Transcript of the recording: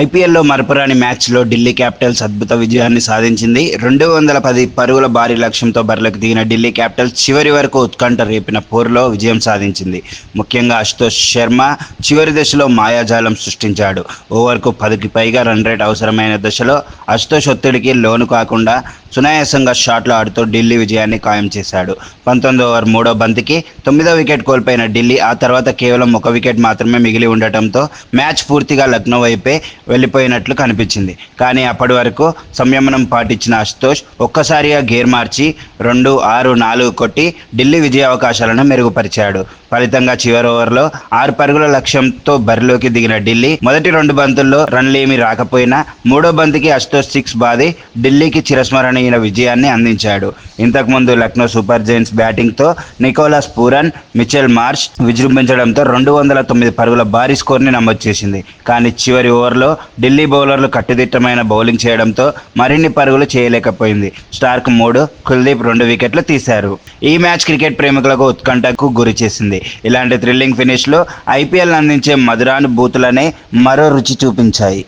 ఐపీఎల్లో మరపురాని మ్యాచ్లో ఢిల్లీ క్యాపిటల్స్ అద్భుత విజయాన్ని సాధించింది. రెండు వందల పది పరుగుల భారీ లక్ష్యంతో బరిలోకి దిగిన ఢిల్లీ క్యాపిటల్స్ చివరి వరకు ఉత్కంఠ రేపిన పోరులో విజయం సాధించింది. ముఖ్యంగా అశుతోష్ శర్మ చివరి దశలో మాయాజాలం సృష్టించాడు. ఓవర్కు పదికి పైగా రన్ రేట్ అవసరమైన దశలో అశుతోష్ ఒత్తిడికి లోను కాకుండా సునాయాసంగా షాట్లు ఆడుతూ ఢిల్లీ విజయాన్ని ఖాయం చేశాడు. పంతొమ్మిది ఓవర్ మూడో బంతికి తొమ్మిదో వికెట్ కోల్పోయిన ఢిల్లీ ఆ తర్వాత కేవలం ఒక వికెట్ మాత్రమే మిగిలి ఉండటంతో మ్యాచ్ పూర్తిగా లక్నో వైపే వెళ్ళిపోయినట్లు కనిపించింది. కానీ అప్పటి వరకు సంయమనం పాటించిన అశుతోష్ ఒక్కసారిగా గేర్ మార్చి రెండు ఆరు నాలుగు కొట్టి ఢిల్లీ విజయ అవకాశాలను మెరుగుపరిచాడు. ఫలితంగా చివరి ఓవర్లో ఆరు పరుగుల లక్ష్యంతో బరిలోకి దిగిన ఢిల్లీ మొదటి రెండు బంతుల్లో రన్లేమీ రాకపోయినా మూడో బంతికి అష్టో సిక్స్ బాది ఢిల్లీకి చిరస్మరణీయ విజయాన్ని అందించాడు. ఇంతకుముందు లక్నో సూపర్ జైన్స్ బ్యాటింగ్తో నికోలాస్ పూరన్ మిచెల్ మార్ష్ విజృంభించడంతో రెండు వందల తొమ్మిది పరుగుల భారీ స్కోర్ని నమోదు చేసింది. కానీ చివరి ఓవర్లో ఢిల్లీ బౌలర్లు కట్టుదిట్టమైన బౌలింగ్ చేయడంతో మరిన్ని పరుగులు చేయలేకపోయింది. స్టార్క్ మూడు కుల్దీప్ రెండు వికెట్లు తీశారు. ఈ మ్యాచ్ క్రికెట్ ప్రేమికులకు ఉత్కంఠకు గురి చేసింది. ఇలాంటి థ్రిల్లింగ్ ఫినిష్లు ఐపీఎల్ అందించే మధురానుభూతులనే మరో రుచి చూపించాయి.